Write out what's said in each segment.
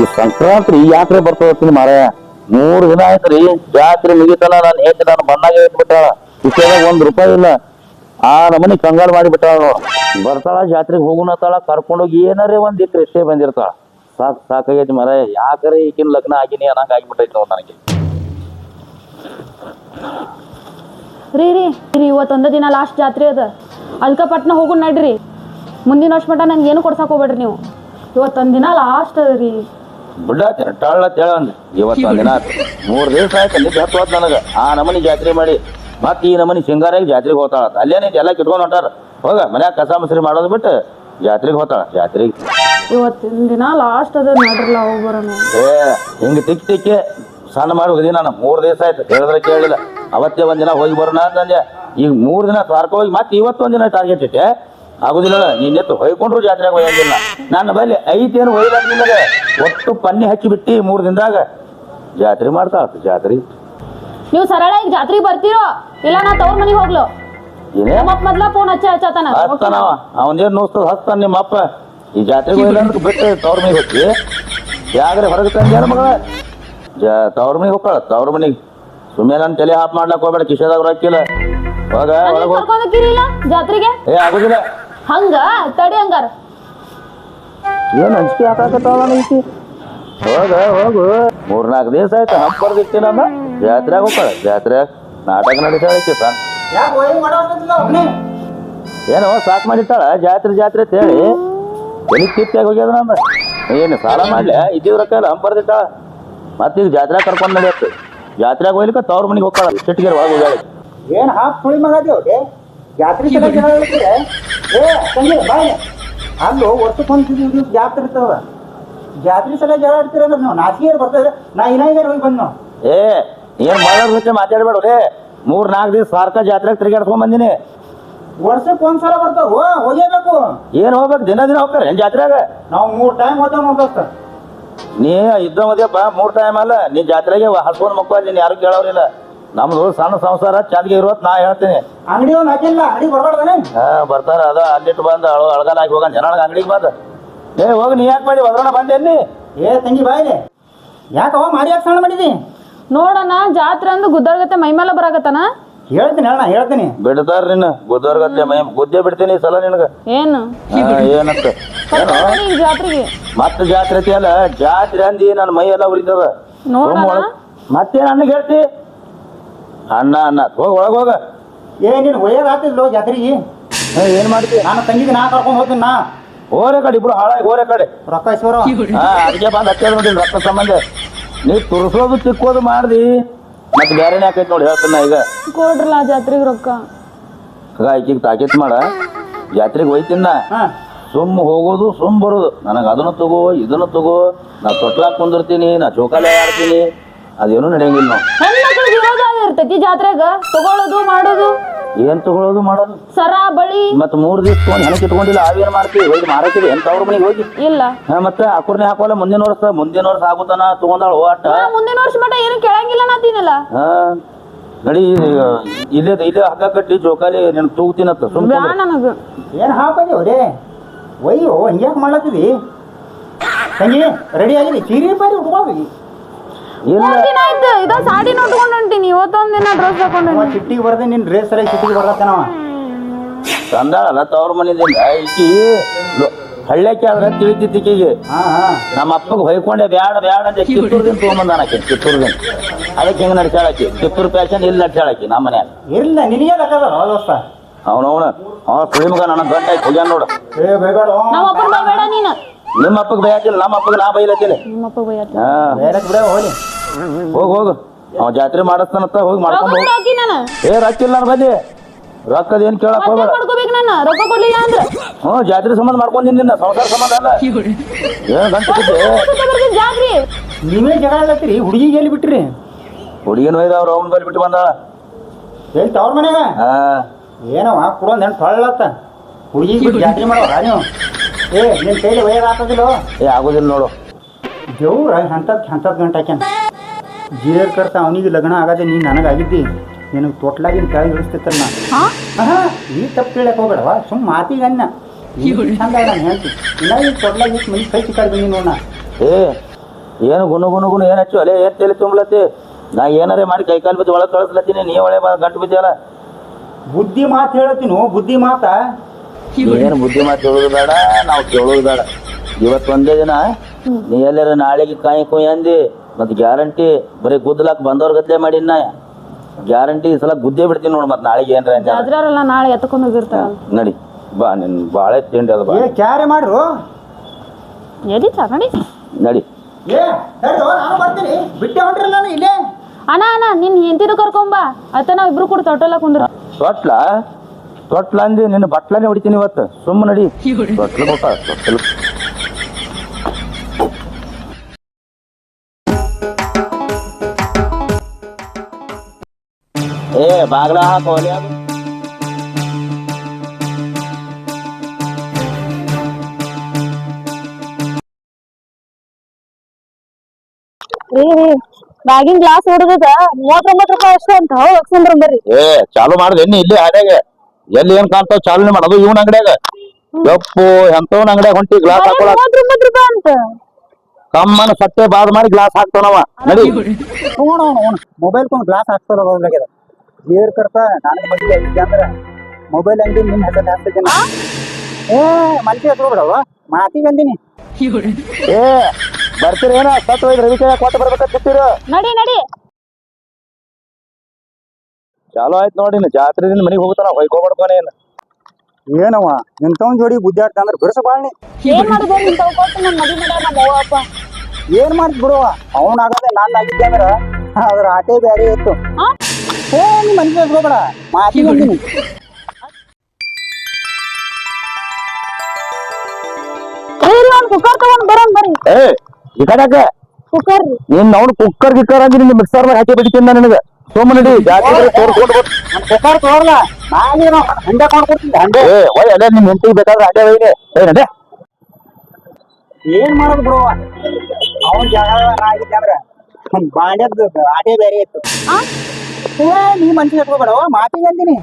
ಈ ಸಂಕ್ರಾಂತಿ ಯಾತ್ರೆ ಬರ್ತದತ್ತೀನಿ ಮಾರ ಮೂರ್ ದಿನ ಆಯ್ತ್ರಿ ಜಾತ್ರೆ ಮುಗಿತಲ್ಲ, ನಾನು ಹೆಂಗ್ ನಾನು ಬಂದಾಗ ಇಟ್ಬಿಟ್ಟಾಳ ವಿಷಯದಾಗ ಒಂದ್ ರೂಪಾಯಿ ಇಲ್ಲ. ಆ ನಮನಿ ಕಂಗಾಲ್ ಮಾಡಿ ಬಿಟ್ಟಾಳ ನೋಡು. ಬರ್ತಾಳ, ಜಾತ್ರೆಗೆ ಹೋಗುಣತ್ತಾಳ ಕರ್ಕೊಂಡೋಗಿ ಏನಾರೇ ಒಂದ್ ಇಟ್ಟು ಎಷ್ಟೇ ಬಂದಿರ್ತಾಳ. ಸಾಕ್, ಸಾಕಾಗೈತಿ ಮಾರಾಯ ಯಾಕರೆ ಈಗಿನ ಲಗ್ನ ಆಗಿನಿ ಅನ್ನಂಗ ಆಗಿಬಿಟ್ಟೈತಿ ನೋಡ್ ನನಗೆ. ರೀ ರೀ ರೀ, ಇವತ್ತೊಂದೇ ದಿನ ಲಾಸ್ಟ್ ಜಾತ್ರೆ ಅದ. ಅಲ್ಕಪಟ್ನ ಹೋಗು ನಡ್ರಿ. ಮುಂದಿನ ವರ್ಷ ಮಟ್ಟ ನಂಗೆ ಏನು ಕೊಡ್ಸಕ್ ಹೋಗ್ಬೇಡ್ರಿ ನೀವು. ಇವತ್ತೊಂದ್ ದಿನ ಲಾಸ್ಟ್ ಅದ ರೀ. ಬಿಡ್ಡಾತಿನ ಟಳ್ಳ ತೇಳ ಅಂದ್ ಇವತ್ತು ದಿನ ಮೂರು ದಿವಸ ಆಯ್ತು ನಿದ್ದೆ ನನಗೆ. ಆ ನಮನಿ ಜಾತ್ರೆ ಮಾಡಿ ಮತ್ತೆ ಈ ನಮನಿ ಸಿಂಗಾರಾಗಿ ಜಾತ್ರೆಗೆ ಹೋಗ್ತಾಳ. ಅಲ್ಲೇನೈತಿ ಎಲ್ಲ ಕಿಟ್ಕೊಂಡ್ ಹೊಂಟಾರ. ಹೋಗ ಮನ್ಯಾಗ ಕಸ ಮಸರಿ ಮಾಡೋದು ಬಿಟ್ಟು ಜಾತ್ರೆಗೆ ಹೋಗ್ತಾಳ. ಜಾತ್ರೆಗೆ ಇವತ್ತಿನ ದಿನ ಲಾಸ್ಟ್ ಅದ ನಡ್ರಲ್ಲ ಏ ಹಿಂಗ ತಿಕ್ಕಿ ತಿಕ್ಕಿ ಸಣ್ಣ ಮಾಡಿ ಹೋಗಿ ನಾನು. ಮೂರು ದಿವಸ ಆಯ್ತು ಹೇಳಿದ್ರೆ ಕೇಳಿಲ್ಲ. ಅವತ್ತೇ ಒಂದಿನ ದಿನ ಹೋಗಿ ಬರೋಣ ಅಂತಂದೆ. ಈಗ ಮೂರು ದಿನ ಸ್ವಾರ್ಕ ಹೋಗಿ ಮತ್ತೆ ಇವತ್ತು ಒಂದು ದಿನ ಟಾರ್ಗೆಟ್ ಇಟ್ಟೆ. ಆಗುದಿಲ್ಲ. ನೀನ್ ಎತ್ತು ಹೊಯ್ಕೊಂಡ್ರು ಜಾತ್ರೆಗೆ ಹೋಯಂಗಿಲ್ಲ. ನನ್ನ ಬಲ್ಲಿ ಐತೇನು ನಿನಗೆ? ಒಟ್ಟು ಪನ್ನಿ ಹಚ್ಚಿ ಬಿಟ್ಟಿ ಮೂರ್ ದಿನದಾಗ. ಜಾತ್ರೆ ಮಾಡ್ತಾಳ ಜಾತ್ರೆ. ನೀವು ಸರಳ ಈಗ ಜಾತ್ರೆಗೆ ಬರ್ತೀರೋ? ಇಲ್ಲ ನಾ ತವ್ರ ಮನೆಗೆ ಹೋಗ್ಲು. ಏನೇ? ನಮ್ಮಪ್ಪ ಮೊದ್ಲ ಫೋನ್ ಹಚ್ಚ ಹಚ್ಚತಾನ ಹಸ್ತಾನವ ಅವನೇನ್ ನೋಸ್ತದ ಹತ್ತಾನ ನಿಮ್ಮ ಅಪ್ಪ. ಈ ಜಾತ್ರೆಗೆ ಹೋಗಿಲ್ಲ ಅಂತ ಬಿಟ್ಟು ತವ್ರ ಮನೆಗೆ ಹೋಗಿ ಯಾಗ್ರೆ ಹೊರಗೆ ತಂದ್ಯಾರ ಮಗಳ? ಜಾ ತವ್ರ ಮನೆಗೆ ಹೋಗ್ತಾಳ ತವ್ರ ಮನೆಗೆ. ಸುಮ್ಮನೆ ನನ್ನ ತಲೆ ಹಾಪ್ ಮಾಡ್ಲಕ್ ಹೋಗ್ಬೇಡ ಕಿಶೋದಾಗ ರೊಕ್ಕಿಲ್ಲ ಹೋಗ ಒಳಗೆ ಜಾತ್ರೆಗೆ? ಏ ಆಗುದಿಲ್ಲ. ಹಂಗ? ತಡಿ ಹಂಗಾರ. ಏನ್ ಅಂಜಿಕೆ ಹಾಕಾಕತ್ತಾವ ಹೋಗ ಹೋಗು. ಮೂರ್ನಾಲ್ಕು ದಿವಸ ಆಯ್ತು ಹಂಪರ್ದಿತ್ತಿ ನಮ್ಮ ಜಾತ್ರೆಗೆ ಹೋಗ್ತಾಳ ಜಾತ್ರೆ ನಾಟಕ ನಡೀತಾಳಿ ಸಣ್ಣ. ಏನೋ ಸಾಕ್ ಮಾಡಿರ್ತಾಳ ಜಾತ್ರೆ ಜಾತ್ರೆ ಅಂತ ಹೇಳಿ. ಎಲ್ಲಿ ಕಿತ್ತಾಗ ಹೋಗ್ಯದ ನಮ್ಮ ಏನು ಸಾಲ ಮಾಡ್ಲ? ಇದ್ದಿದ್ ರೊಕ್ಕ ಎಲ್ಲ ಮತ್ತೆ ಮತ್ತೀಗ ಜಾತ್ರೆ ಕರ್ಕೊಂಡ್ ನಡೆಯುತ್ತೆ ಜಾತ್ರೆಗೆ ಹೋಗ್ಲಿಕ್ಕೆ ತವ್ರ ಮನೆಗೆ ಹೋಗ್ತಾಳ ಸಿಟ್ಟಿಗೆ ಒಳಗೆ ಹೋಗ್ಯಾಳ. ಏನು ಹಾಫ್ ಸುಳಿ ಮಗ ಜಾತ್ರೆ ಏ ತಂಗಿ ಬಾಯ್ ಅಲ್ಲೋ ವರ್ಷಕ್ಕೊಂದು ದಿವ್ಸ ಜಾತ್ರೆ ಇರ್ತಾವ ಜಾತ್ರೆ ಸಲ ಜಗಳ ಆಡ್ತೀರ ಅಂದ್ರೆ ನಾವು ನಾಚಿಗೆ ಬರ್ತದ್ರೆ ನಾ ಇನಾಯಿಗಾರ ಹೋಗಿ ಬಂದ್ ನಾವು ಏ ಏನ್ ಮಾಡೋದ್ರ ಜೊತೆ ಮಾತಾಡ್ಬೇಡ ರೇ ಮೂರ್ ನಾಲ್ಕು ದಿವಸ ಸಾರ್ಕ ಜಾತ್ರೆಗೆ ತಿರುಗಾಡ್ಕೊಂಡ್ ಬಂದಿನಿ. ವರ್ಷಕ್ಕೆ ಒಂದ್ ಸಲ ಬರ್ತಾವ. ಹೋಗೇಬೇಕು ಏನ್ ಹೋಗ್ಬೇಕು? ದಿನ ದಿನ ಹೋಗ್ತಾರೆ ಏನ್ ಜಾತ್ರೆಗ ನಾವು ಮೂರ್ ಟೈಮ್ ಹೋದ ನೋಡ್ದೋಸ್ತ ನೀ ಇದ್ದ ಮದ್ಯಪ್ಪ ಮೂರ್ ಟೈಮ್ ಅಲ್ಲ. ನೀ ಜಾತ್ರೆಗೆ ಹಸ್ಕೊಂಡ್ ಮಕ್ಕಳು ನೀನ್ ಯಾರು ಕೇಳೋರಿಲ್ಲ. ನಮ್ದು ಸಣ್ಣ ಸಂಸಾರ ಚಂದ್ಗೆ ಇರೋತ್ ನಾ ಹೇಳ್ತೀನಿ. ಅಂಗಡಿ ಒಂದು ಹಾಕಿಲ್ಲ ಅಡಿಗೆ ಬರ್ಬಾರ್ದಾನೆ ಹಾ ಬರ್ತಾರ ಅದ ಅಲ್ಲಿಟ್ಟು ಬಂದ ಅಳು ಅಳಗಾಲ ಹಾಕಿ ಹೋಗಂತ ಜನ ಅಂಗಡಿಗೆ ಬಂದ. ಏ ಹೋಗಿ ನೀ ಯಾಕೆ ಮಾಡಿ ಬಂದೆ ಬಂದೇನಿ ಏ ತಂಗಿ ಬಾಯಿ ಯಾಕವ ಮಾಡಿ ಯಾಕೆ ಸಣ್ಣ ಮಾಡಿದಿ? ನೋಡಣ ಜಾತ್ರೆ ಅಂದು ಗುದ್ದರ್ಗತ್ತೆ ಮೈಮೇಲೆ ಬರಾಕತ್ತಾನ ಹೇಳ್ತೀನಿ ಹೇಳ ಹೇಳ್ತೀನಿ. ಬಿಡ್ತಾರ ನಿನ್ನ ಗುದ್ದೋರ್ಗತ್ತೆ ಮೈ ಗುದ್ದೆ ಬಿಡ್ತೀನಿ ಈ ಸಲ ನಿನಗ. ಏನು? ಹಾ, ಏನಂತ? ಏನು? ಕರ್ಕೊಂಡ್ ಈ ಜಾತ್ರೆಗೆ. ಮತ್ತೆ ಜಾತ್ರೆ ಐತಿ ಅಲ್ಲ ಜಾತ್ರೆ ಅಂದಿ ನನ್ನ ಮೈ ಎಲ್ಲ ಉರಿತದ. ನೋಡಣ ಮತ್ತೇನ್ ಅಣ್ಣಗೆ ಹೇಳ್ತಿ? ಅಣ್ಣ ಅನ್ನ ಹೋಗ ಒಳಗ ಹೋಗ. ಏ ನೀನು ಒಯ್ಯೋದು ಆಗ್ತಿದ್ಲೋ ಜಾತ್ರೆಗೆ ಏನು ಏನ್ ಮಾಡ್ತಿ? ನಾನು ತಂಗಿಗೆ ನಾ ಕರ್ಕೊಂಡು ಹೋಗ್ತೀನಿ ನಾ. ಹೋರೆ ಕಡೆ ಇಬ್ರು ಹಾಳಾಗಿ ಹೋರೆ ಕಡೆ. ರೊಕ್ಕ ಇಸ್ಕೊರ ಹಾ ಅದಕ್ಕೆ ಬಂದ್ ಹತ್ತಿರ ನೋಡಿ ರೊಕ್ಕ ಸಂಬಂಧ. ನೀ ತುರ್ಸೋದು ತಿಕ್ಕೋದು ಮಾಡ್ದಿ. ಮತ್ತೆ ಬೇರೆನೇ ಆಕೈತಿ ನೋಡಿ ಹೇಳ್ತಾನ ಈಗ. ಕೊಡ್ರಲ್ಲ ಜಾತ್ರೆಗೆ ರೊಕ್ಕ. ಆಕಿಗೆ ತಾಕೀತ್ ಮಾಡ. ಜಾತ್ರೆಗೆ ಹೋಯ್ತಿನ ನಾ. ಹಾ. ಸುಮ್ ಹೋಗೋದು ಸುಮ್ ಬರೋದು. ನನಗೆ ಅದನ್ನು ತಗೋ ಇದನ್ನು ತಗೋ. ನಾ ತೊಟ್ಲಾಕ್ ಕುಂದಿರ್ತೀನಿ ನಾ ಚೌಕಾಲೆ ಆಡ್ತೀನಿ. ಅದೇನು ನಡೆಯಂಗಿಲ್ಲ ನಾವು ಇರೋದು ಇರ್ತೈತಿ ಜಾತ್ರೆಗ? ತಗೊಳ್ಳೋದು ಮಾಡೋದು? ಏನ್ ತಗೊಳ್ಳೋದು ಮಾಡೋದು? ಸರ ಬಳಿ? ಮತ್ ಮೂರ್ ದಿವಸ ತಗೊಂಡ್ ಹೆಣಕ್ ಇಟ್ಕೊಂಡಿಲ್ಲ ಅವೇನ್ ಮಾಡ್ತೀವಿ ಹೋಗಿ ಮಾರಕ್ಕಿದೆ ಎಂತ ಅವ್ರ ಮನೆಗೆ ಹೋಗಿ? ಇಲ್ಲ. ಹಾ, ಮತ್ತೆ ಅಕುರ್ನೆ ಹಾಕೋಲ್ಲ ಮುಂದಿನ ವರ್ಷ ಮುಂದಿನ ವರ್ಷ ಆಗುತ್ತಾನ ತಗೊಂಡಾಳ ಓಟ? ನಾ ಮುಂದಿನ ವರ್ಷ ಮಟ್ಟ ಏನು ಕೇಳಂಗಿಲ್ಲ ನಾತೀನಲ್ಲ ಹಾ ನಡಿ ಇಲ್ಲೇ ಇಲ್ಲೇ ಹಗ್ಗ ಕಟ್ಟಿ ಜೋಕಾಲಿ ನಿನ್ ತೂಗ್ತೀನತ್ತ ಸುಮ್ ಬ್ಯಾ ನನಗ. ಏನು ಹಾಕದೇವ್ ಅಯ್ಯೋ ಒಯ್ಯೋ ಹಿಂಗ್ಯಾಕೆ ಮಾಡ್ಲತ್ತಿದಿ? ತಂಗಿ ರೆಡಿ ಆಗಿದೆ? ಸೀರೆ ಬಾರಿ ಇಲ್ಲ ಮೂರ್ ದಿನ ಆಯ್ತು ಇದ ಸಾಡಿ ನೋಡ್ಕೊಂಡು ಹೊಂಟೀನಿ ಇವತ್ತೊಂದ್ ದಿನ ಡ್ರೆಸ್ ಹಾಕೊಂಡು ಚಿಟ್ಟಿಗೆ ಬರ್ದೆ ನಿನ್ನ ಡ್ರೆಸ್ ಸರಿ ಚಿಟ್ಟಿಗೆ ಬರ್ಲತ್ತನವ ತಂದಾಳಲ್ಲ ತವ್ರ ಮನೆಯಿಂದ ಈಕಿ ಲೊ- ಹಳ್ಳ್ಯಾಕೆ ಆದ್ರೆ ತಿಳಿತಿತ್ತು ಈಕಿಗೆ. ಹಾ ಹಾ. ನಮ್ಮ ಅಪ್ಪಗೆ ಹೊಯ್ಕೊಂಡೆ ಬ್ಯಾಡ ಬ್ಯಾಡ ಅಂತ ಕಿತ್ತೂರ್ದಿಂದ ತೊಗೊಂಬಂದಾನ ಆಕಿ ಕಿತ್ತೂರ್ದಿಂದ. ಅದಕ್ಕೆ ಹೆಂಗ್ ನಡ್ಸಾಳಕಿ ಕಿತ್ತೂರು ಪ್ಯಾಶನ್ ಇಲ್ಲಿ ನಡ್ಸಾಳಕಿ ನಮ್ಮ ಮನ್ಯಾಗ. ಇಲ್ಲ ನಿನಗೆ ಬೇಕಾದ ದೋಸ್ತ? ಅವನವನ ಅವ ನನ್ನ ಗಂಟ ಹೋಗ್ಯಾನ ನೋಡು. ಏ ಬೈಬೇಡ ನೀನು. ನಿಮ್ಮ ಅಪ್ಪಗೆ ಬೈಯಾತಿಲ್ಲ ನಮ್ಮ ಅಪ್ಪಗೆ ನಾ ಬೈಲತ್ತಿಲ್ಲ ನಿಮ್ಮ ಅಪ್ಪ ಬಿಡ ಹೋಗಿ ಹೋಗ್ ಹೋಗು. ಅವ ಜಾತ್ರೆ ಮಾಡಿಸ್ತಾನಂತ ಹೋಗಿ ಮಾಡ್ಕೊಂಡು ಹೋಗು. ನಾನು? ಏ ರೊಕ್ಕ ಇಲ್ಲ ನನ್ನ ಬಲ್ಲಿ. ರೊಕ್ಕದ ಏನ್ ಕೇಳಕ್ ಹೋಗ್ಬೇಡ. ಮಾಡ್ಕೋಬೇಕು ನಾನು? ರೊಕ್ಕ ಕೊಡ್ಲಿಲ್ಲ ಅಂದ್ರೆ? ಹ್ಞೂ ಜಾತ್ರೆ ಸಂಬಂಧ ಮಾಡ್ಕೊಂಡಿನಿ ನಿನ್ನ. ಸಂಸಾರ ಸಂಬಂಧ ಅಲ್ಲ ಏನ್ ಗಂಟೆ ಬಿದ್ದೆ? ಜಾತ್ರೆ. ನೀವೇ ಜಗಳ ಆಡತ್ತೀರಿ ಹುಡುಗಿಗೆ ಎಲ್ಲಿ ಬಿಟ್ರಿ? ಹುಡುಗಿನ ಒಯ್ದ ಅವ್ರ ಅವನ ಬಲ್ಲಿ ಬಿಟ್ಟು ಬಂದಾಳ ಎಲ್ಲಿ ತವ್ರ ಮನ್ಯಾಗ ಹಾ. ಏನವ ಕುಡೊಂದ್ ಹೆಣ್ಣು ತೊಳ್ಳತ್ತ. ಹುಡುಗಿಗೆ ಬಿಟ್ಟು ಜಾತ್ರೆ ಮಾಡೋ ನೀವು? ಏ ನಿನ್ನ ಕೈಲಿ ಒಯ್ಯೋದು ಆಗ್ತದಿಲ್ಲೋ ಏ ಆಗೋದಿಲ್ಲ ನೋಡು. ದೇವ್ರ ಎಂಥದ್ದು ಎಂಥದ್ದು ಗಂಟೆ ಹಾಕ್ಯಾನ. ಜೀರ್ ಕರ್ತ ಅವನಿಗೆ ಲಗ್ನ ಆಗದೆ ನೀ ನನಗಾಗಿದ್ದಿ. ನಿನಗೆ ತೊಟ್ಲಾಗಿನ ಕೆಳಗೆ ಇಳಿಸ್ತಿತ್ತಲ್ಲ ಆಹಾ ನೀ ತಪ್ಪು ಕೇಳಕ್ ಹೋಗ್ಬೇಡವ? ಸುಮ್ಮ ಮಾತಿಗೆ ಅನ್ನ. ನೀನು ಚಂದ ನಾನು ಹೇಳ್ತಿ. ಇನ್ನ ಈಗ ತೊಟ್ಲಾಗಿ ಮನೆ ಕೈ ಚಿಕ್ಕಾಡ್ ಬಂದಿ ನೋಡ ಏ ಏನು ಗುನು ಗುನು ಗುನು ಏನು ಹಚ್ಚು? ಅಲೆ ಏನ್ ತಲೆ ತುಂಬಲತ್ತಿ? ನಾ ಏನಾರೇ ಮಾಡಿ ಕೈ ಕಾಲು ಬಿದ್ದು ಒಳಗೆ ಕಳಿಸ್ಲತ್ತೀನಿ ನೀ ಒಳ್ಳೆ ಗಂಟು ಬಿದ್ದಲ್ಲ ಬುದ್ಧಿ ಮಾತು ಹೇಳತ್ತೀನು? ಬುದ್ಧಿ ಮಾತಾ? ಏನು ಬುದ್ಧಿ ಮಾತು ಹೇಳೋದು ಬೇಡ ನಾವು ಕೇಳೋದು ಬೇಡ. ಇವತ್ತು ಒಂದೇ ದಿನ ನೀ ಎಲ್ಲಾರ ನಾಳೆಗೆ ಕಾಯಿ ಕುಯ್ ಅಂದಿ ಮತ್ತೆ ಗ್ಯಾರಂಟಿ ಬರೀ ಗುದ್ದಲಾಕ್ ಬಂದವ್ರ ಗದ್ದೆ ಮಾಡಿ ನಾ ಗ್ಯಾರಂಟಿ ಈ ಸಲ ಗುದ್ದೆ ಬಿಡ್ತೀನಿ ನೋಡಿ ಮತ್ತೆ ನಾಳೆಗೆ ಏನ್ರ ಅಂತ. ನಾಳೆ ಎತ್ಕೊಂಡು ಹೋಗಿರ್ತಾರ. ನಡಿ. ಬಾ ನಿನ್ ಬಾಳೆ ತಿಂಡಿ ಅದ ಬಾ. ಏ ಕ್ಯಾರೆ ಮಾಡ್ರು? ನಡಿ. ನಡಿ. ಏ ತಡ್ದು, ನಾನು ಬರ್ತೀನಿ. ಬಿಟ್ಟೆ ಹೊಂಟ್ರಲ್ಲ ನಾನು ಇಲ್ಲೇ? ಅಣ್ಣ ಅಣ್ಣ ನಿನ್ ಹೆಂಡತಿರು ಕರ್ಕೊಂಬಾ ಅತ್ತ ನಾವ್ ಇಬ್ರು ಕೂಡ ತೊಟ್ಟಲ್ಲ ಕುಂದ್ರ ತೊಟ್ಲ? ತೊಟ್ಲ ಅಂದಿ ನಿನ್ನ ಬಟ್ಲನೆ ಹೊಡಿತೀನಿ ಇವತ್ತು. ಸುಮ್ಮ ನಡಿ. ತೊಟ್ಲ ಕೊಟ್ಟ ತೊಟ್ಲ. ಏ ಬಾಗ್ಲ ಹಾಕೋಲಿ ಅದು. ಗ್ಲಾಸ್ ಹೊಡೆದ ಮೂವತ್ತೊಂಬತ್ತು ರೂಪಾಯಿ ಅಷ್ಟು ಅಂತ. ಹೋಗ್ಸಂದ್ರ ಬರ್ರಿ. ಏ ಚಾಲು ಮಾಡ್ದೆ. ಇಲ್ಲಿ ಹಾಡ್ಯಾಗ ಎಲ್ಲಿ ಏನ್ ಕಾಣ್ತಾವ್? ಚಾಲನೆ ಮಾಡೋದು ಇವನ್ ಅಂಗಡಿಯಾಗ. ಯಪ್ಪು ಎಂತವನ್ ಅಂಗಡ್ಯಾಗ ಹೊಂಟಿ ಗ್ಲಾಸ್ ಹಾಕೊಳ ಅಂತ. ಕಮ್ಮನ ಸಟ್ಟೆ ಬಾದ್ ಮಾಡಿ ಗ್ಲಾಸ್ ಹಾಕ್ತಾನವ ನಡಿ. ಮೊಬೈಲ್ ತಗೊಂಡ್ ಗ್ಲಾಸ್ ಹಾಕ್ತಾರ ಹೋಗ್ಲಾಗ್ಯದ ಏರ್ ಕರ್ತ ನಾನು ಮದುವೆ ಆಗಿದ್ದೆ ಅಂದ್ರೆ ಮೊಬೈಲ್ ಅಂಗಡಿ ನಿಮ್ಮ ಹೆಸರು ಹಾಕ್ತಿದ್ದೀನಿ ಏ ಮನ್ಸಿಗೆ ಹಚ್ಕೊಬಿಡವ ಮಾತಿಗೆ ಬಂದೀನಿ ಏ ಬರ್ತೀರಿ ಏನ ಸತ್ ಹೋಗಿ ರವಿ ಕೈ ಕೊಟ್ಟು ಬರ್ಬೇಕಂತ ಸಿಕ್ತಿರು ನಡಿ ನಡಿ. ಚಾಲು ಆಯ್ತು ನೋಡಿ ಜಾತ್ರೆ ದಿನ ಮನೆಗೆ ಹೋಗ್ತಾನ ಹೊಯ್ಕೋಬಡ್ಕೋನೆ ಏನು ಏನವ ನಿಂತವನ್ ಜೋಡಿ ಬುದ್ಧಾಡ್ತ ಅಂದ್ರೆ ಬಿಡಿಸ ಬಾಳ್ನಿ. ಏನ್ ಮಾಡುದು? ನಿನ್ ತಗೊಟ್ಟು ನನ್ ಮದಿ ಮಾಡ್ಯಾರ ನಮ್ಮ ಅವ್ವ ಅಪ್ಪ. ಏನ್ ಮಾಡ್ತಿ ಬಿಡುವ ಅವ್ನ ಆಗದೆ ನಾನ್ ಆಗಿದ್ದೆ ಅಂದ್ರ ಅದ್ರ ಆಟೆ ಬ್ಯಾರೆ ಇತ್ತು. ಆ? ಏ ನೀ ಮನ್ಸಿಗೆ ಹಚ್ಕೊಬೇಡ ಮಾತಿಗೆ ಬಂದೀನಿ. ಕುಕ್ಕರ್ ತಗೊಂಡ್ ಬರ್ರಿ. ಏ ಕುಕ್ಕರ್ ನೀನ್ ಅವ್ನು ಕುಕ್ಕರ್ ಗಿಕ್ಕರ್ ಅಂದ್ರೆ ನಿನ್ನ ಮಿಕ್ಸರ್ ಹಾಕಿ ಬಿಡ್ತೀನಿ ನನಗೆ. ಸುಮ್ಮ ನಡಿ ಜಾತ್ರೆ ತೋರ್ಸ್ಕೊಂಡು ಬರ್ ನನ್ ಕುಕ್ಕಾರ್ ತೋರ್ಲ ನಾನೇನು ಹಂಡೆ ಮಾಡ್ಕೊಡ್ತೀನಿ ಹಂಡೆ ಏ ಒಯ್ ಅಲ್ಲೇ ನಿಮ್ ಹೆಂಡತಿಗೆ ಬೇಕಾದ್ರೆ ಏ ನಡೆ. ಏನ್ ಮಾಡೋದು ಬಿಡುವ ಅವನ್ ಜಾಗ ನಾ ಆಗಿದ್ದೆ ಅಂದ್ರೆ? ಬಾಂಡ್ಯದ ಆಟೆ ಬೇರೆ ಇತ್ತು. ನೀ ಮನ್ಸಿಗೆ ಹಚ್ಕೊಬೇಡವ ಮಾತಿಗೆ ಅಂತೀನಿ.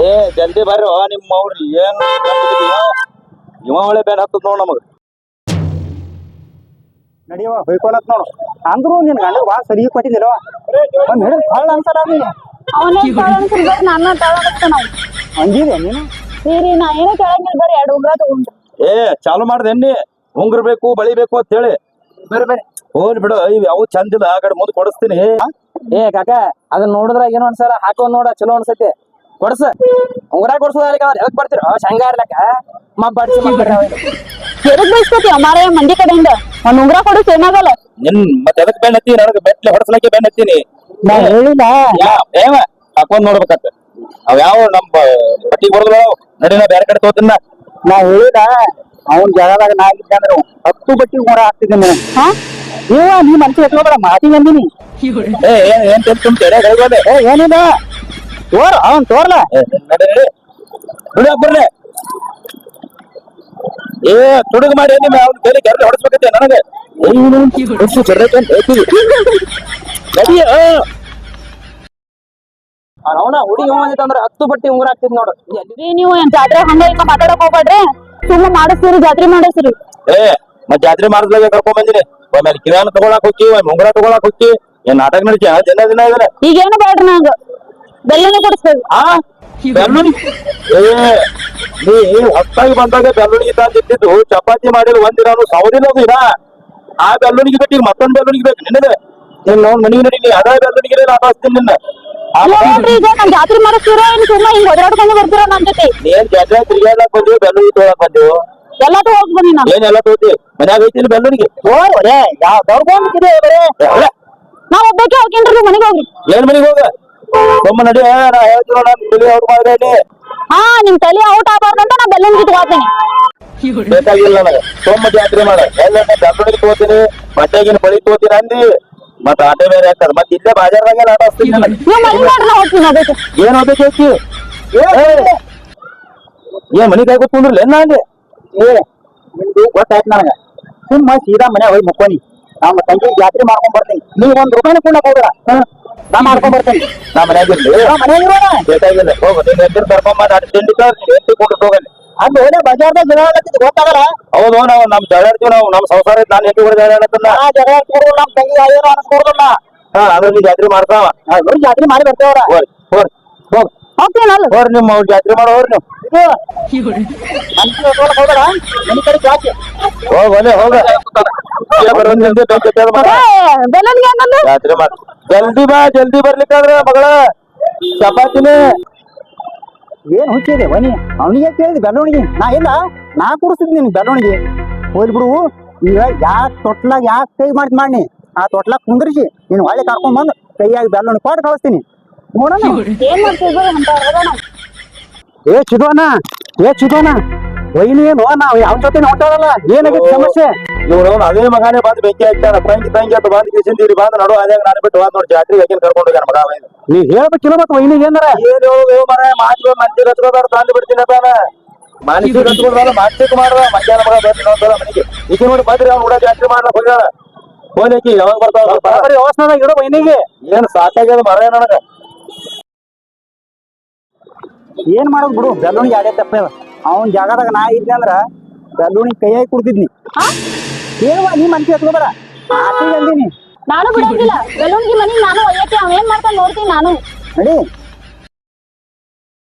ಏ ಜಲ್ದಿ ಬರ್ರಿ ನಿಮ್ಮ ಅವ್ರಿ ಏನ್ ಇವ ಒಳ್ಳೆ ಬೇಡ ಹತ್ತದ ನೋಡ್ ನಮಗ. ನಡಿಯವ ಹೊಯ್ಕೊಳತ್ ನೋಡು. ಅಂದ್ರು ನಿನ್ ಗಂಡ ಸರಿ ಕೊಟ್ಟಿದ್ದಿಲ್ಲವ ಒಂದ್ ಹಿಡಿದು ಕಳ್ಳ ಅಂತಾರ ನನ್ನ. ಅಂಜಿದೆ ನೀನು? ನಾ ಏನೋ ಕೇಳಂಗಿಲ್ಲ ಬರೀ ಎರಡು ಉಂಗ್ರ ತಗೊಂಡು. ಏ ಚಾಲು ಮಾಡ್ದೆ ಎಣ್ಣಿ. ಉಂಗ್ರ ಬೇಕು ಬಳಿ ಬೇಕು ಅಂತ ಹೇಳಿ. ಬೇರೆ ಬಿಡು ಇವ್ ಯಾವ ಚಂದಿಲ್ಲ ಆ ಕಡೆ ಮುಂದೆ ಕೊಡಿಸ್ತೀನಿ. ಏ ಕಾಕ ಅದನ್ನ ನೋಡಿದ್ರ ಏನೋ ಅನ್ಸಲ್ಲ ಹಾಕೋ ನೋಡ ಚಲೋ ಅನ್ಸತಿ ಕೊಡ್ಸ. ಉಂಗ್ರ ಕೊಡ್ಸೋದ ಎದಕ್ ಬರ್ತೀರ? ಶಂಗಾರ್ಲಕ್ಕ ಮಬ್ಬ ಎದಕ್ ಬಯಸ್ಕೊತಿ ಅಮಾರ ಮಂದಿ ಕಡೆಯಿಂದ. ಒಂದ್ ಉಂಗ್ರ ಕೊಡು ಏನಾಗಲ್ಲ ನಿನ್ ಮತ್ತೆ ಎದಕ್ ಬೆನ್ ಹತ್ತಿ ನನಗೆ ಬೆಟ್ಲೆ ಹೊಡ್ಸಲಕ್ಕೆ ಬೆನ್ ಹತ್ತೀನಿ. ನಾ ಹೇಳಿಲ್ಲ. ಯಾ ಏವ ಹಾಕೊಂಡ್ ನೋಡ್ಬೇಕಂತ. ಅವ್ ಯಾವ ನಮ್ ಬಟ್ಟಿ ಬರೋದು ನಡಿನ ಬೇರೆ ಕಡೆ ತೋತಿನ ನಾ ಹೇಳಿದ ಅವನ್ ಜಾಗದಾಗ ನಾ ಅಂದ್ರೆ ಹತ್ತು ಬಟ್ಟಿ ಉಂಗ್ರ ಹಾಕ್ತಿದ್ದೀನಿ ಹಾ? ಏವ ನೀ ಮನ್ಸಿಗೆ ಎತ್ಕೋಬೇಡ ಮಾತಿಗೆ ಅಂದಿನಿ ಏ ಏನ್ ತೆರೆ ಕೈಗೋದೆ ಏ ಏನಿಲ್ಲ. ತೋರ್ ಅವನ್ ತೋರ್ಲ. ನಡಿ ಬರ್ಲೆ ಏ ತುಡುಗು ಮಾಡಿ ನಿಮ್ಮ ಅವ್ನ ಬೇರೆ ಕೆರಳಿ ಹೊಡಿಸ್ಬೇಕಂತೆ ನನಗೆ. ಚೆರ್ರೈತೆ ಅಂತ ಹೇಳ್ತೀವಿ. ನಡಿಯ ಅವನ ಹುಡುಗಿ ಅಂದ್ರೆ ಹತ್ತು ಬಟ್ಟಿ ಉಂಗುರ ಹಾಕ್ತಿದ್ ನೋಡು. ರೀ ನೀವು ಏನ್ ಜಾತ್ರೆ ಹಂಗ ಹಿಂಗ ಮಾತಾಡಕ್ ಹೋಗ್ಬೇಡ್ರಿ? ಸುಮ್ಮ ಮಾಡಿಸ್ತೀರಿ ಜಾತ್ರೆ ಮಾಡಿಸ್ರಿ ಏ ಮತ್ ಜಾತ್ರೆ ಮಾಡಿದ್ಲಾಗ ಕರ್ಕೊಂಡ್ ಬಂದಿರಿ. ಒಮ್ಮೆ ಕಿರಾಣ ತಗೊಳಕ್ ಹೋಗಿ ಒಮ್ಮೆ ಉಂಗುರ ತಗೊಳಕ್ ಹೋಗಿ ಏನ್ ನಾಟಕ ನಡಿಕೆ ದಿನ ದಿನ ಇದ್ರೆ. ಈಗೇನು ಬೇಡ್ರಿ ನಂಗ. ಬೆಲ್ಲನೇ ಕೊಡಿಸ್ಬೇಕು. ಆ? ಏ ನೀ ಹೊತ್ತಾಗಿ ಬಂದಾಗ ಬೆಳ್ಳುಳ್ಳಿ ತಂದಿಟ್ಟಿದ್ದು ಚಪಾತಿ ಮಾಡಿಲ್ಲ ಒಂದಿನ ಸೌದಿಲ್ಲ ಇದ ಆ ಬೆಳ್ಳುಳ್ಳಿಗೆ ಬೇಕು ಈಗ ಮತ್ತೊಂದ್ ಬೆಳ್ಳುಳ್ಳಿಗೆ ಬೇಕು ನಿನಗೆ ನೀನ್ ನೋಡ್ ಮನೆಗೆ ನಡಿ ನೀ ಅದೇ ಬೆಳ್ಳುಳ್ಳಿಗೆ ನಾ ಹಚ್ತೀನಿ ನಿನ್ನ. ನಾನ್ ಜಾತ್ರೆ ಮಾಡಿಸ್ತೀರೋ ಏನ್ ಹಿಂಗ್ ಬರ್ತೀರೋ ನನ್ ಜೊತೆ? ನೀನ್ ಜಾತ್ರೆ ತಿರ್ಗಾಡಕ್ ಬಂದಿವಿ ಬೆಳ್ಳುಳ್ಳಿ ತೊಗೊಳಕ್ ಬಂದಿವು ಎಲ್ಲಾಟು ಹೋಗ್ ಬನ್ನಿ ನಾನು. ಏನ್ ಎಲ್ಲ ತೋತಿ ಮನ್ಯಾಗ ಐತಿ ಬೆಳ್ಳುಳ್ಳಿಗೆ. ಓ ಯಾವ ದೌರ್ಗೊಂಡಿದೆ ಬರೇ ಏ, ಅಲ್ಲ, ನಾ ಒಬ್ಬಾಕೆ ಹೋಗ್ತೇನ್ರಿ ಮನೆಗೆ ಹೋಗ್ರಿ. ಏನ್ ಮನೆಗೆ ಹೋಗ? ಸುಮ್ಮ ನಡಿ ನಾ ಹೇಳ್ತೀನಿ ನೋಡ ತಿಳಿ ಅವ್ರ ಮಾಡಿ ಹಾ ನಿಮ್ ತಲೆ ಔಟ್ ಆಗ್ಬಾರ್ದಂತ ನಾ ಬೆಲ್ಲನ್ ಗಿಟ್ ಹೋಗ್ತೇನೆ ಬೇಕಾಗಿಲ್ಲ ನನಗೆ. ಸೋಮ ಜಾತ್ರೆ ಮಾಡ. ಎಲ್ಲ ಬಟ್ಟೆಗಿನ ಬಳಿ ತಗೋತೀನಿ ಅಂದಿ. ಮತ್ತ ಆಟೆ ಬೇರೆ ಆಗ್ತದ. ಮತ್ತೆ ಇಲ್ಲೇ ಬಾಜಾರ್ದಾಗ ಆಟ ಹಚ್ತೀನಿ ನನಗೆ ನೀವ್ ಮನೆ ಮಾಡ್ರಿ ನಾ ಹೋಗ್ತೀನಿ ಅದಕ್ಕೆ. ಏನ್ ಏನ್ ಮನಿ ಕೈ ಕೂತ್ಕೊಂಡ್ರಲ್ಲ ಏನ ಏ ನಿಮ್ದು ಗೊತ್ತಾಯ್ತು ನನಗ. ಸುಮ್ಮ ಸೀದಾ ಮನೆ ಹೋಗಿ ಮುಕ್ಕೋನಿ. ನಮ್ಮ ತಂಗಿ ಜಾತ್ರೆ ಮಾಡ್ಕೊಂಡ್ ಬರ್ತೀನಿ. ನೀವ್ ಒಂದ್ ರೂಪಾಯಿ ಕೂಡ ಹೋಗ್ಬೇಡ. ನಾ ಮಾಡ್ಕೊಂಡ್ ಬರ್ತೀನಿ. ನಾ ಮನ್ಯಾಗ ಇರ್ಲಿ ಬೇಕಾಗಿಲ್ಲ. ಹೋಗು ನೀನ್ ತಿಂಡಿ ಕೊಟ್ಟು ಹೋದ ಬಜಾರ್ದಾಗ ಜಗಳ ಆಡಕತ್ತಿದ್ ಗೊತ್ತಾಗಲ್ಲ. ಹೌದು ನಾವು ನಮ್ ಜಗಳ ಆಡ್ತೀವಿ ನಾವು ನಮ್ ಸಂಸಾರ ಐತಿ. ನಾನು ಹೆಂಡತಿ ಕೂಡ ಜಗಳ ಆಡತ್ತಂದ ನಾ ಜಗಳ ಆಡ್ತಿದ್ರು ನಮ್ ತಂಗಿ ಅನ್ಸ್ಕೊಡ್ದಲ್ಲ ಹಾ ಜಾತ್ರೆ ಮಾಡ್ತಾವ. ಜಾತ್ರೆ ಮಾಡಿ ಬರ್ತೇವ್ರ. ಹೋರಿ ಹೋರಿ. ಹೋಗ್. ಹೋಗ್ತೀನಲ್ಲ ಹೋರಿ ನಿಮ್ಮ ಅವ್ರ ಜಾತ್ರೆ ಮಾಡೋ ಹೋರಿ ನೀವು. ಹೋಗ್ ಜಾತ್ರೆ ಮಾಡ್. ಜಲ್ದಿ ಬಾ ಜಲ್ದಿ ಬರ್ಲಿಕ್ಕಾದ್ರ ಮಗಳ ಚಪಾತಿನೇ. ಏನ್ ಹುಚ್ಚಿದೆ ಬನ್ನಿ. ಅವನಿಗೆ ಕೇಳಿದ್ ಬೆಳವಣಿಗೆ ನಾ ಇಲ್ಲ ನಾ ಕುಡಿಸ್ತಿದ್ ನೀನು ಬೆಳವಣಿಗೆ ಹೋಗ್ಲಿ ಬಿಡು. ಈಗ ಯಾಕೆ ತೊಟ್ಲಾಗ ಯಾಕೆ ಕೈ ಮಾಡಿದ್ ಮಾಡಿ ಆ ತೊಟ್ಲಾಗ ಕುಂದ್ರಿಸಿ ನೀನು ಹೊಳೆ ಕರ್ಕೊಂಡ್ ಬಂದು ಕೈಯಾಗಿ ಬೆಳವಣಿಗೆ ಕೊಟ್ಟು ಕಳಿಸ್ತೀನಿ. ನೋಡೋಣ. ಏನ್ ಮಾಡ್ತಿದ್ರು ಅಂತ ಹೋಗೋಣ ಏ ಚಿದೋನ ಏ ಚಿದೋನ ಒಯ್ಲಿ ಏನು ನಾವು ಯಾವ ಜೊತೆ ಹೊಂಟಾರಲ್ಲ ಏನಾಗೈತಿ ಸಮಸ್ಯೆ? ಇವ್ರು ಅದೇ ಮಗನೇ ಬಂದು ಬೆಂಕಿ ಹಾಕ್ತಾನ ಬೆಂಕಿ ತಂಗಿ ಅಂತ ಬಂದು ಕಿಸಿಂದಿರಿ ಬಂದು ನಡು ಅದೇ ನಾನು ಬಿಟ್ಟು ಹೋದ್ ನೋಡಿ ಜಾತ್ರೆ ಹಾಕಿನ ಕರ್ಕೊಂಡು ಹೋಗ್ಯಾನ ಮಗ ಅವ. ನೀ ಕಿಲೋ ಮತ್ತೆ ವೈನಿ ಏನಾರ? ಏನ್ ಹೇಳು ಮರ ಮಾತಿಗೆ ಮಂದಿ ರಚ್ಕೋದಾರ ತಂದು ಬಿಡ್ತೀನಿ ತಾನ ಮಾನಸಿಕ ರಚ್ಕೋದಾರ ಮಾನಸಿಕ ಮಾಡ್ರ ಮಧ್ಯಾಹ್ನ ಮಗ ಬರ್ತೀನಿ ಒಂದ್ಸಲ ಮನೆಗೆ. ಈಗ ನೋಡಿ ಬಂದ್ರಿ ಅವ್ನು ಕೂಡ ಜಾತ್ರೆ ಮಾಡ್ಲಕ್ ಹೋಗ್ಯಾಳ ಹೋಗ್ಲಿಕ್ಕೆ ಯಾವಾಗ ಬರ್ತಾವ ಸ್ವಲ್ಪ. ಬರೀ ಅವಸ್ಥಾದಾಗ ಇಡೋ ವೈನಿಗೆ. ಏನ್ ಸಾಕಾಗ್ಯದ ಮರ ನನಗ. ಏನ್ ಮಾಡೋದು ಬಿಡು ಬೆಳ್ಳುಣಿಗೆ ಆಡೇ ತಪ್ಪ ಅವನ್ ಜಾಗದಾಗ ನಾ ಇದ್ದೆ ಅಂದ್ರ ಬೆಲ್ಲೂಣಿ ಕೈಯಾಗಿ ಕುಡ್ತಿದ್ನಿ ಹೇಳುವ ನೀ ಮನ್ಸಿ ಹತ್ಕೋಬೇಡ ಆಟಿಗೆ ಅಂದಿನಿ. ನಾನು ಬಿಡಂಗಿಲ್ಲ ಬೆಲ್ಲುನ್ಗಿ ಮನಿ ನಾನು ಒಯ್ಯಕ್ಕೆ ಅವ ಏನ್ ಮಾಡ್ತಾನ ನೋಡ್ತೀನಿ ನಾನು. ನಡಿ.